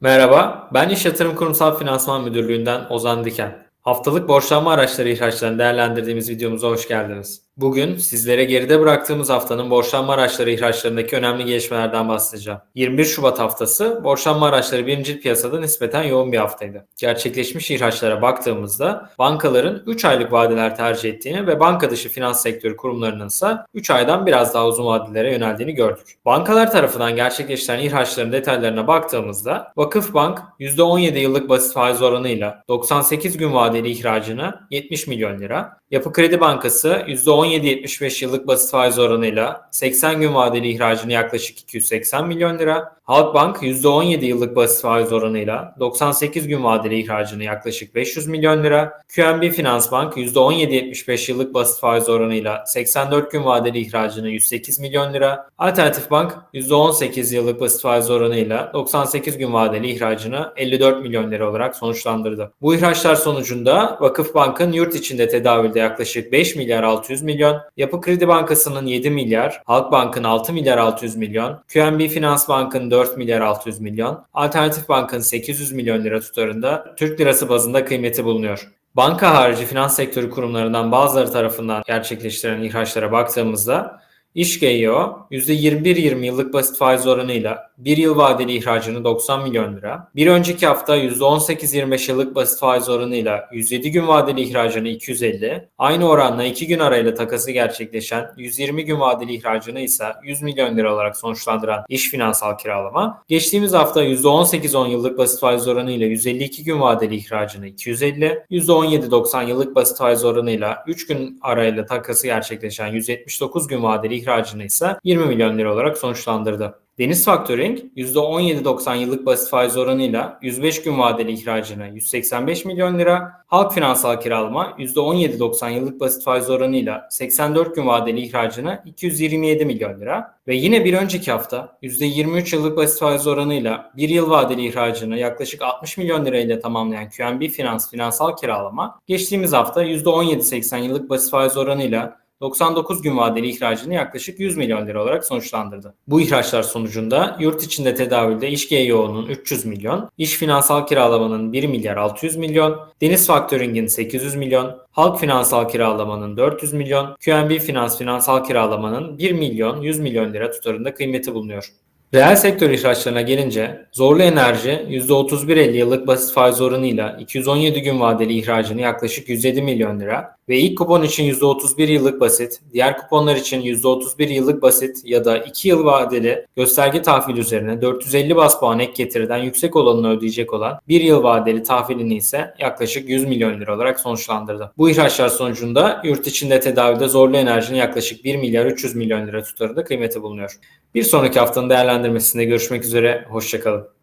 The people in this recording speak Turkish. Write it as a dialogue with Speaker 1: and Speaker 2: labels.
Speaker 1: Merhaba, ben İş Yatırım Kurumsal Finansman Müdürlüğü'nden Ozan Diken. Haftalık borçlanma araçları ihraçlarını değerlendirdiğimiz videomuza hoş geldiniz. Bugün sizlere geride bıraktığımız haftanın borçlanma araçları ihraçlarındaki önemli gelişmelerden bahsedeceğim. 21 Şubat haftası borçlanma araçları birinci piyasada nispeten yoğun bir haftaydı. Gerçekleşmiş ihraçlara baktığımızda bankaların 3 aylık vadeler tercih ettiğini ve banka dışı finans sektörü kurumlarının ise 3 aydan biraz daha uzun vadelere yöneldiğini gördük. Bankalar tarafından gerçekleştirilen ihraçların detaylarına baktığımızda Vakıfbank %17 yıllık basit faiz oranıyla 98 gün vadeli ihracını 70 milyon lira, Yapı Kredi Bankası %17.75 yıllık basit faiz oranıyla 80 gün vadeli ihracını yaklaşık 280 milyon lira, Halkbank %17 yıllık basit faiz oranıyla 98 gün vadeli ihracını yaklaşık 500 milyon lira, QNB Finansbank %17.75 yıllık basit faiz oranıyla 84 gün vadeli ihracını 108 milyon lira, Alternatif Bank %18 yıllık basit faiz oranıyla 98 gün vadeli ihracını 54 milyon lira olarak sonuçlandırdı. Bu ihraçlar sonucunda Vakıfbank'ın yurt içinde tedavülde yaklaşık 5 milyar 600 milyon, Yapı Kredi Bankası'nın 7 milyar, Halkbank'ın 6 milyar 600 milyon, QNB Finansbank'ın 4 milyar 600 milyon, Alternatif Bank'ın 800 milyon lira tutarında Türk lirası bazında kıymeti bulunuyor. Banka harici finans sektörü kurumlarından bazıları tarafından gerçekleştirilen ihraçlara baktığımızda İşgeo %21-20 yıllık basit faiz oranıyla 1 yıl vadeli ihracını 90 milyon lira, bir önceki hafta %18-25 yıllık basit faiz oranıyla 107 gün vadeli ihracını 250, aynı oranla 2 gün arayla takası gerçekleşen 120 gün vadeli ihracını ise 100 milyon lira olarak sonuçlandıran iş finansal kiralama, geçtiğimiz hafta %18-10 yıllık basit faiz oranıyla 152 gün vadeli ihracını 250, %17-90 yıllık basit faiz oranıyla 3 gün arayla takası gerçekleşen 179 gün vadeli ihracını ise 20 milyon lira olarak sonuçlandırdı. Deniz Factoring %17.90 yıllık basit faiz oranıyla 105 gün vadeli ihracını 185 milyon lira, Halk Finansal Kiralama %17.90 yıllık basit faiz oranıyla 84 gün vadeli ihracını 227 milyon lira ve yine bir önceki hafta %23 yıllık basit faiz oranıyla 1 yıl vadeli ihracını yaklaşık 60 milyon lirayla tamamlayan QNB Finans Finansal Kiralama geçtiğimiz hafta %17.80 yıllık basit faiz oranıyla 99 gün vadeli ihracını yaklaşık 100 milyon lira olarak sonuçlandırdı. Bu ihraçlar sonucunda yurt içinde tedavülde iş GYO'nun 300 milyon, iş finansal kiralamanın 1 milyar 600 milyon, Deniz Factoring'in 800 milyon, Halk Finansal Kiralamanın 400 milyon, QNB Finans Finansal Kiralamanın 1 milyon 100 milyon lira tutarında kıymeti bulunuyor. Reel sektör ihraçlarına gelince Zorlu Enerji %31.50 yıllık basit faiz oranıyla 217 gün vadeli ihracını yaklaşık 107 milyon lira ve ilk kupon için %31 yıllık basit, diğer kuponlar için %31 yıllık basit ya da 2 yıl vadeli gösterge tahvil üzerine 450 bas puan ek getiriden yüksek olanını ödeyecek olan 1 yıl vadeli tahvilini ise yaklaşık 100 milyon lira olarak sonuçlandırdı. Bu ihraçlar sonucunda yurt içinde tedavide Zorlu Enerji'nin yaklaşık 1 milyar 300 milyon lira tutarında kıymeti bulunuyor. Bir sonraki haftanın değerlendirmesinde görüşmek üzere, hoşçakalın.